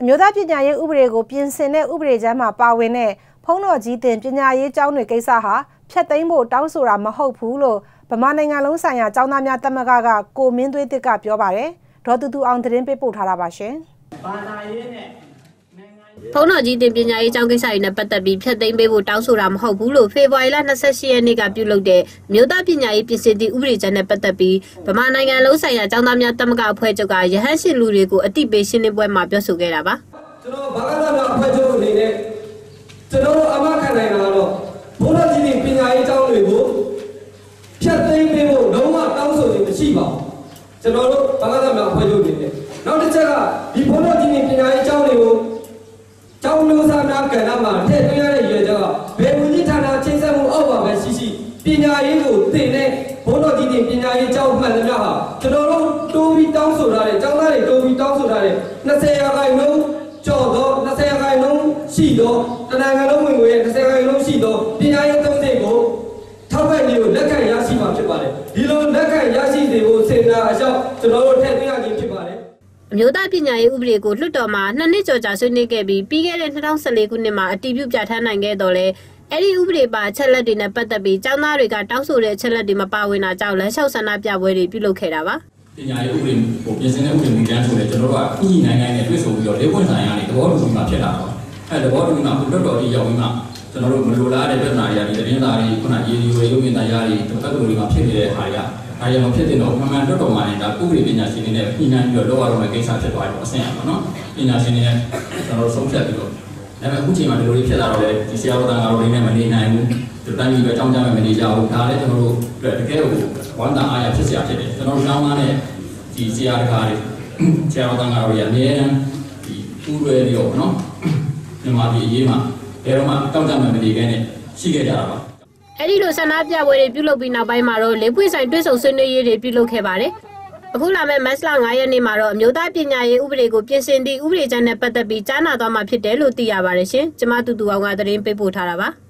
အမျိုးသားပညာရေးဥပဒေကိုပြင်ဆင်တဲ့ဥပဒေချမ်းမှာပါဝင်တဲ့ဖုံးတော်ကြီးတင်ပညာရေးကျောင်းတွေကိစ္စဟာဖျက်သိမ်းဖို့တောင်းဆိုတာမဟုတ်ဘူးလို့ဗမာနိုင်ငံလုံးဆိုင်ရာကျောင်းသားများတမကကကိုမင်းသွေးတစ်ကပြောပါတယ်ဒေါ်တူတူအောင်သတင်းပေးပို့ထားတာပါရှင်ဘာသာရေးနဲ့ ဖုန်းတော်ကြီးတင်ပညာရေးကျောင်းကိစ္စတွေနဲ့ပတ်သက်ပြီးဖျက်သိမ်းပေးဖို့တောင်းဆိုတာမဟုတ်ဘူးလို့ဖေဖော်ဝါရီလ28ရက်နေ့ကပြုလုပ်တဲ့မြို့သားပညာရေးပြည်စင်သည့်ဥပဒေချက်နဲ့ပတ်သက်ပြီးဗမာနိုင်ငံလုံးဆိုင်ရာကျောင်းသားများတမကအဖွဲ့ချုပ်ကရဟန်းရှင်လူတွေကိုအတိပေးရှင်းလင်းပွဲမှာပြောဆိုခဲ့တာပါကျွန်တော်ဘာသာများအဖွဲ့ချုပ်အနေနဲ့ကျွန်တော်အမခံနိုင်တာကတော့ဘုရားကြီးတင်ပညာရေးကျောင်းတွေကိုဖြတ်သိမ်းပေးဖို့လုံးဝတောင်းဆိုခြင်းမရှိပါဘူးကျွန်တော်တို့ဘာသာများအဖွဲ့ချုပ်အနေနဲ့နောက်တစ်ချက်ကဒီဘုရားကြီးတင်ပညာရေးကျောင်းတွေကိုကျောင်းမျိုးစားများက ဏ္ဍမှာထည့်သွင်းရတဲ့ရည်ရွယ်ချက်ကဘယ်ဝန်ကြီးဌာနချင်းဆက်မှုအောက်ပါပဲရှိရှိပညာရေးကိုသင်တဲ့ဘုန်းတော်ကြီးတင်ပညာရေးကျောင်းမှန်သမျှဟာကျွန်တော်တို့တိုးပြီးတောင်းဆိုထားတဲ့ကျောင်းသားတွေတိုးပြီးတောင်းဆိုထားတဲ့20ရာခိုင်နှုန်းကျော်သော20ရာခိုင်နှုန်းရှိသောတနင်္ဂနွေလုံးဝင်ငွေရဲ့20ရာခိုင်နှုန်းရှိသောပညာရေးသုံးစိတ်ကိုထောက်ပံ့ခြင်းကိုလက်ခံရရှိမှာဖြစ်ပါတယ်ဒီလိုလက်ခံရရှိစေဖို့စေနာအကြောင်းကျွန်တော်တို့ထည့်သွင်းရခြင်းဖြစ်ပါတယ် အမျိုးသားပညာရေးဥပဒေကိုလွှတ်တော်မှာနှစ်နှစ်ကျော်ကြာဆွေးနွေးခဲ့ပြီးပြီးခဲ့တဲ့2014ခုနှစ်မှာအတည်ပြုပြဋ္ဌာန်းနိုင်ခဲ့တော့လဲအဲ့ဒီဥပဒေပါအချက်လက်တွေနဲ့ပတ်သက်ပြီးကျောင်းသားတွေကတောင်းဆိုတဲ့အချက်လက်တွေမပါဝင်တာကြောင့်လက်လျှောက်ဆန္ဒပြပွဲတွေပြုလုပ်ခဲ့တာပါပညာရေးဥပဒေကိုပြင်ဆင်တဲ့ဥပဒေမူကြမ်းဆိုလဲကျွန်တော်တို့ကညှိနှိုင်းနိုင်နဲ့တွေ့ဆုံပြီးတော့လေးပွင့်ဆိုင်ရနေသဘောတူပြီးမှဖြစ်လာတော့အဲသဘောတူပြီးမှလွတ်တော်ကြီးရောက်ပြီးမှကျွန်တော်တို့မလိုလားတဲ့ပြဿနာတွေအရင်တင်းသားတွေခုနရေးဒီဝေရုပ်မြင်တရားတွေတက္ကသိုလ်တွေမှာဖြစ်နေတဲ့အားတွေက အားရမဖြစ်တဲ့တော့မှန်မှန်လွတ်တော်မှာနေတာဥပဒေပညာရှင်တွေနဲ့ညှိနှိုင်းပြီးတော့လောက်ရတော့မယ့်ကိစ္စဖြစ်သွားတယ်ပေါ့အဆင်ရပါတော့ပညာရှင်တွေနဲ့ကျွန်တော်တို့ဆုံးဖြတ်ပြီးတော့ဒါပေမဲ့အခုချိန်မှာဒီလိုတွေဖြစ်လာတော့လေဒီဆရာတော်တန်ဃာတော်တွေနဲ့မနေနိုင်ဘူးဒီတိုင်းကြီးပဲအကြောင်းကြားမဲ့မနေကြဘူးဒါလည်းကျွန်တော်တို့တကယ်ကိုဝမ်းသာအားရဖြစ်စရာဖြစ်တယ်ကျွန်တော်တို့ကျောင်းသားနဲ့ဒီဆရာတကားတွေဆရာတော်တန်ဃာတော်တွေအများအားဒီဥရွယ်တွေရောနော်မြန်မာပြည်အရေးမှာဘယ်တော့မှတောက်ကြမဲ့မနေခဲ့နဲ့ရှိခဲ့ကြတာပါ အဲ့ဒီလိုဆန္ဒပြပွဲတွေပြုလုပ်ပြီးနောက်ပိုင်းမှာတော့လေပွင့်ဆိုင်တွဲဆုံဆွေးနွေးရေးတွေပြုလုပ်ခဲ့ပါတယ်အခုလာမယ့်မတ်လ9ရက်နေ့မှာတော့အမျိုးသားပညာရေးဥပဒေကိုပြင်ဆင်သည့်ဥပဒေကြမ်းနဲ့ပတ်သက်ပြီးကြားနာသွားမှာဖြစ်တယ်လို့သိရပါတယ်ရှင်။ကျမတူတူအောင်ကသတင်းပေးပို့ထားတာပါ။